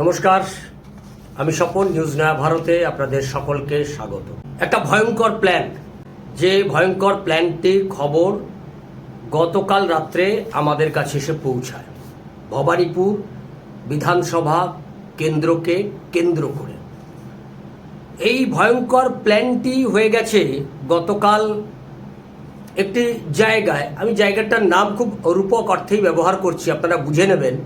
নমস্কার, আমি স্বপন নিউজ নয়া ভারতে আপনাদের সকলকে স্বাগত। একটা ভয়ঙ্কর প্ল্যান যে ভয়ঙ্কর প্ল্যানটির খবর গতকাল রাত্রে আমাদের কাছে এসে পৌঁছায়। ভবানীপুর বিধানসভা কেন্দ্রকে কেন্দ্র করে। এই ভয়ঙ্কর প্ল্যানটি হয়ে গেছে গতকাল একটি জায়গায়। আমি জায়গাটার নাম খুব রূপক অর্থেই ব্যবহার করছি, আপনারা বুঝে নেবেন।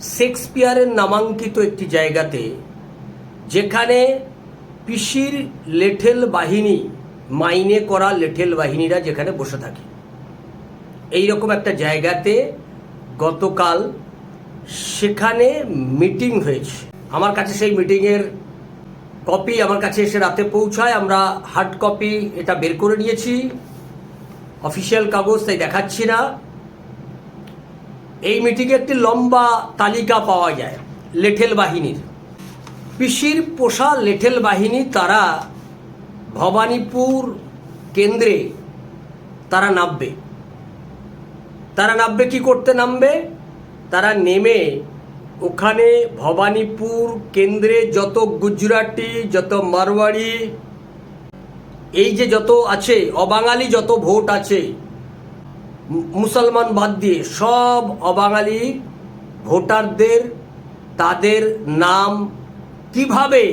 শেক্সপিয়ারের নামাঙ্কিত একটি জায়গাতে, যেখানে পিসির লেঠেল বাহিনী, মাইনে করা লেঠেল বাহিনীরা যেখানে বসে থাকে। এই রকম একটা জায়গাতে গতকাল সেখানে মিটিং হয়েছে। আমার কাছে সেই মিটিংয়ের কপি আমার কাছে এসে রাতে পৌঁছায়, আমরা হার্ড কপি এটা বের করে নিয়েছি। অফিসিয়াল কাগজ তাই দেখাচ্ছি না। এই মিটিংয়ে একটি লম্বা তালিকা পাওয়া যায়, লেঠেল বাহিনীর। পিসির পোষা লেঠেল বাহিনী তারা ভবানীপুর কেন্দ্রে তারা নামবে। তারা নামবে কি করতে নামবে? তারা নেমে ওখানে ভবানীপুর কেন্দ্রে যত গুজরাটি, যত মারওয়াড়ি, এই যে যত আছে, অবাঙালি যত ভোট আছে মুসলমান বাদ দিয়ে সব অবাঙালি ভোটারদের, তাদের নাম কীভাবে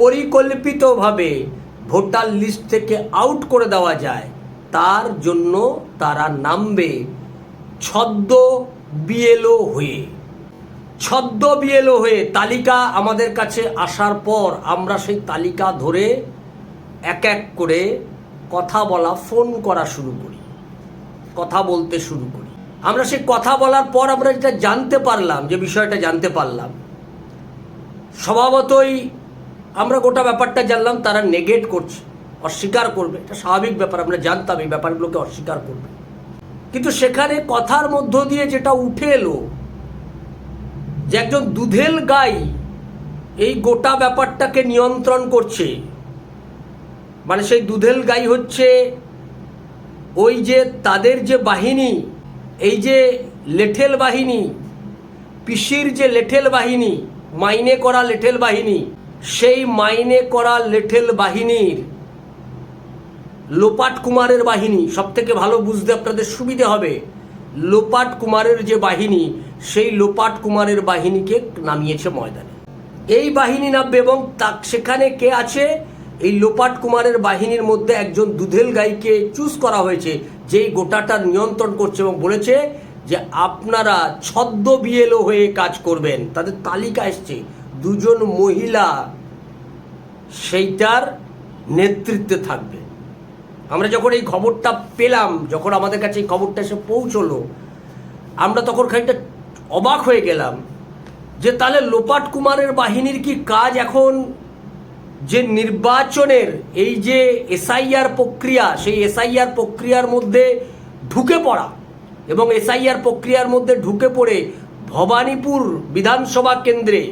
পরিকল্পিতভাবে ভোটার লিস্ট থেকে আউট করে দেওয়া যায়, তার জন্য তারা নামবে ছদ্ম বিএলও হয়ে। ছদ্ম বিএলও হয়ে তালিকা আমাদের কাছে আসার পর আমরা সেই তালিকা ধরে এক এক করে কথা বলা ফোন করা শুরু করি। কথা বলতে শুরু করি। আমরা সেই কথা বলার পর আমরা যেটা জানতে পারলাম, যে বিষয়টা জানতে পারলাম, স্বভাবতই আমরা গোটা ব্যাপারটা জানলাম, তারা নেগেট করছে, অস্বীকার করবে। এটা স্বাভাবিক ব্যাপার, আমরা জানতাম এই ব্যাপারগুলোকে অস্বীকার করবে। কিন্তু সেখানে কথার মধ্য দিয়ে যেটা উঠে এলো, যে একজন দুধেল গাই এই গোটা ব্যাপারটাকে নিয়ন্ত্রণ করছে মানে সেই দুধেল গাই হচ্ছে ওই যে তাদের যে বাহিনী, এই যে লেঠেল বাহিনী, পিসির যে লেঠেল বাহিনী, মাইনে করা লেঠেল বাহিনী, সেই মাইনে করা লেঠেল বাহিনীর লোপাট কুমারের বাহিনী সব থেকে ভালো বুঝতে আপনাদের সুবিধে হবে, লোপাট কুমারের যে বাহিনী, সেই লোপাট কুমারের বাহিনীকে নামিয়েছে ময়দানে। এই বাহিনী নামবে এবং তা সেখানে কে আছে? এই লোপাট কুমারের বাহিনীর মধ্যে একজন দুধেল গাইকে চুজ করা হয়েছে, যেই গোটাটা নিয়ন্ত্রণ করছে এবং বলেছে যে আপনারা ছদ্ম বিএলও হয়ে কাজ করবেন। তাদের তালিকা এসছে, দুজন মহিলা সেইটার নেতৃত্বে থাকবে। আমরা যখন এই খবরটা পেলাম, যখন আমাদের কাছে এই খবরটা এসে পৌঁছলো, আমরা তখন খানিকটা অবাক হয়ে গেলাম যে তাহলে লোপাট কুমারের বাহিনীর কি কাজ এখন যে নির্বাচনের এই যে এসআইআর প্রক্রিয়া, সেই এসআইআর প্রক্রিয়ার মধ্যে ঢুকে পড়া এবং এসআইআর প্রক্রিয়ার মধ্যে ঢুকে পড়ে ভবানীপুর বিধানসভা কেন্দ্রে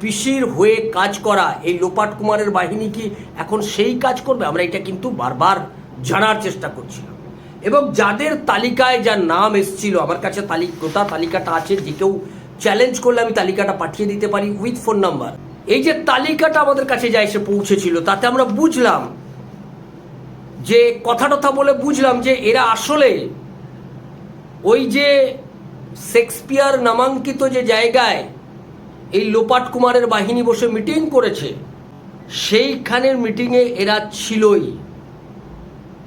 পিসির হয়ে কাজ করা এই লোপাট কুমারের বাহিনী কি এখন সেই কাজ করবে? আমরা এটা কিন্তু বারবার জানার চেষ্টা করছিলাম। এবং যাদের তালিকায় যার নাম এসছিল, আমার কাছে তালিকা তালিকাটা আছে যে কেউ চ্যালেঞ্জ করলে আমি তালিকাটা পাঠিয়ে দিতে পারি উইথ ফোন নাম্বার এই যে তালিকাটা আমাদের কাছে যা এসে পৌঁছেছিল, তাতে আমরা বুঝলাম যে কথা টথা বলে বুঝলাম যে এরা আসলে ওই যে শেক্সপিয়ার নামাঙ্কিত যে জায়গায় এই লোপাট কুমারের বাহিনী বসে মিটিং করেছে, সেইখানের মিটিংয়ে এরা ছিলই।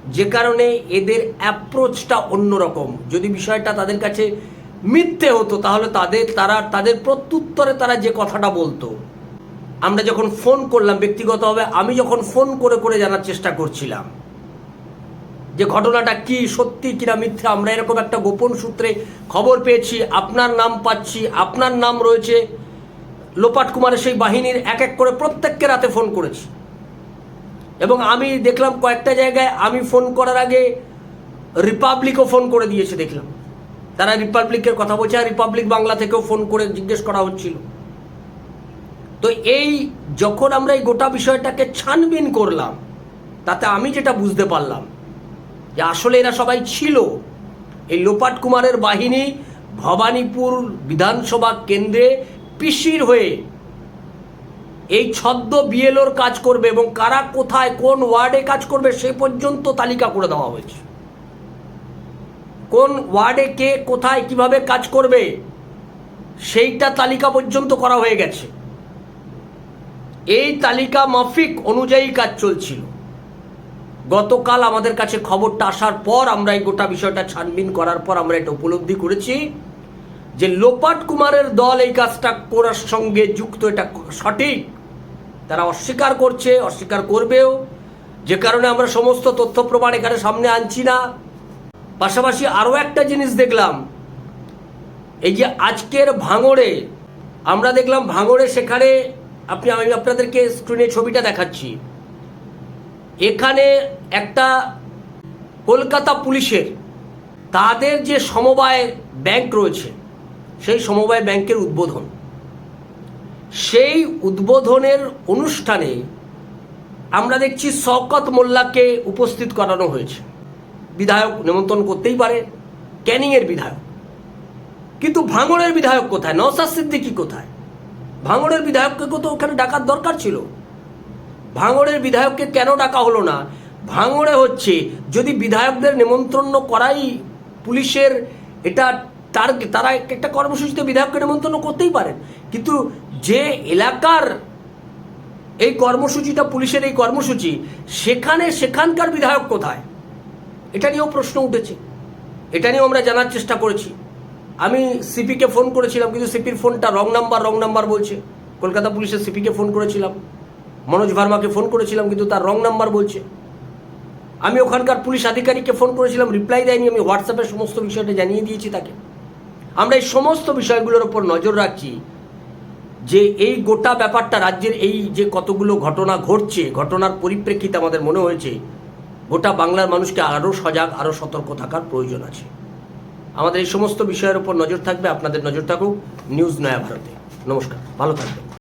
যে কারণে এদের অ্যাপ্রোচটা অন্যরকম। যদি বিষয়টা তাদের কাছে মিথ্যে হতো, তাহলে তাদের, তারা, তাদের প্রত্যুত্তরে তারা যে কথাটা বলতো আমরা যখন ফোন করলাম ব্যক্তিগতভাবে, আমি যখন ফোন করে করে জানার চেষ্টা করছিলাম যে ঘটনাটা কি, সত্যি কিনা মিথ্যা, আমরা এরকম একটা গোপন সূত্রে খবর পেয়েছি, আপনার নাম পাচ্ছি, আপনার নাম রয়েছে। লোপাট কুমারের সেই বাহিনীর এক এক করে প্রত্যেককে রাতে ফোন করেছি। এবং আমি দেখলাম কয়েকটা জায়গায় আমি ফোন করার আগে রিপাবলিকও ফোন করে দিয়েছে দেখলাম। তারা রিপাবলিকের কথা বলছে, আর রিপাবলিক বাংলা থেকেও ফোন করে জিজ্ঞেস করা হচ্ছিল। তো এই যখন আমরা এই গোটা বিষয়টাকে ছানবিন করলাম, তাতে আমি যেটা বুঝতে পারলাম যে আসলে এরা সবাই ছিল। এই লোপাট কুমারের বাহিনী ভবানীপুর বিধানসভা কেন্দ্রে পিসির হয়ে এই ছদ্ম বিএলওর কাজ করবে এবং কারা কোথায় কোন ওয়ার্ডে কাজ করবে সে পর্যন্ত তালিকা করে দেওয়া হয়েছে। কোন ওয়ার্ডে কে কোথায় কীভাবে কাজ করবে, সেইটা তালিকা পর্যন্ত করা হয়ে গেছে। এই তালিকা মাফিক অনুযায়ী কাজ চলছিল। গতকাল আমাদের কাছে খবরটা আসার পর আমরা এই গোটা বিষয়টা ছানবিন করার পর আমরা এটা উপলব্ধি করেছি যে লোপাট কুমারের দল এই কাজটা করার সঙ্গে যুক্ত, এটা সঠিক। তারা অস্বীকার করছে, অস্বীকার করবেও। যে কারণে আমরা সমস্ত তথ্য প্রমাণ এখানে সামনে আনছি না। পাশাপাশি আরও একটা জিনিস দেখলাম, এই যে আজকের ভাঙড়ে, আমরা দেখলাম ভাঙড়ে সেখানে আপনি, আমি আপনাদেরকে স্ক্রিনে ছবিটা দেখাচ্ছি। এখানে একটা কলকাতা পুলিশের, তাদের যে সমবায় ব্যাংক রয়েছে, সেই সমবায় ব্যাংকের উদ্বোধন। সেই উদ্বোধনের অনুষ্ঠানে আমরা দেখছি শওকত মোল্লাকে উপস্থিত করানো হয়েছে। বিধায়ক নিমন্ত্রণ করতেই পারে ক্যানিংয়ের বিধায়ক। কিন্তু ভাঙড়ের বিধায়ক কোথায়? নওসাদ সিদ্দিকি কোথায়? ভাঙড়ের বিধায়ককে তো ওখানে ডাকার দরকার ছিল। ভাঙড়ের বিধায়ককে কেন ডাকা হলো না? ভাঙড়ে হচ্ছে, যদি বিধায়কদের নিমন্ত্রণ করাই পুলিশের, এটা তার, তারা একটা কর্মসূচিতে বিধায়ককে নিমন্ত্রণ করতেই পারেন। কিন্তু যে এলাকার এই কর্মসূচিটা, পুলিশের এই কর্মসূচি, সেখানে সেখানকার বিধায়ক কোথায়? এটা নিয়েও প্রশ্ন উঠেছে। এটা নিয়েও আমরা জানার চেষ্টা করেছি। আমি সিপিকে ফোন করেছিলাম, কিন্তু সিপির ফোনটা রং নাম্বার রং নাম্বার বলছে। কলকাতা পুলিশের সিপিকে ফোন করেছিলাম। মনোজ ভার্মাকে ফোন করেছিলাম, কিন্তু তার রং নাম্বার বলছে। আমি ওখানকার পুলিশ আধিকারিককে ফোন করেছিলাম রিপ্লাই দেয়নি, আমি হোয়াটসঅ্যাপে সমস্ত বিষয়টা জানিয়ে দিয়েছি তাকে। আমরা এই সমস্ত বিষয়গুলোর ওপর নজর রাখছি যে এই গোটা ব্যাপারটা রাজ্যের এই যে কতগুলো ঘটনা ঘটছে, ঘটনার পরিপ্রেক্ষিতে আমাদের মনে হয়েছে, গোটা বাংলার মানুষকে আরও সজাগ আরও সতর্ক থাকার প্রয়োজন আছে। আমাদের এই সমস্ত বিষয়ের উপর নজর থাকবে। আপনাদের নজর থাকুক। নিউজ নয়া ভারতে। নমস্কার। ভালো থাকবেন।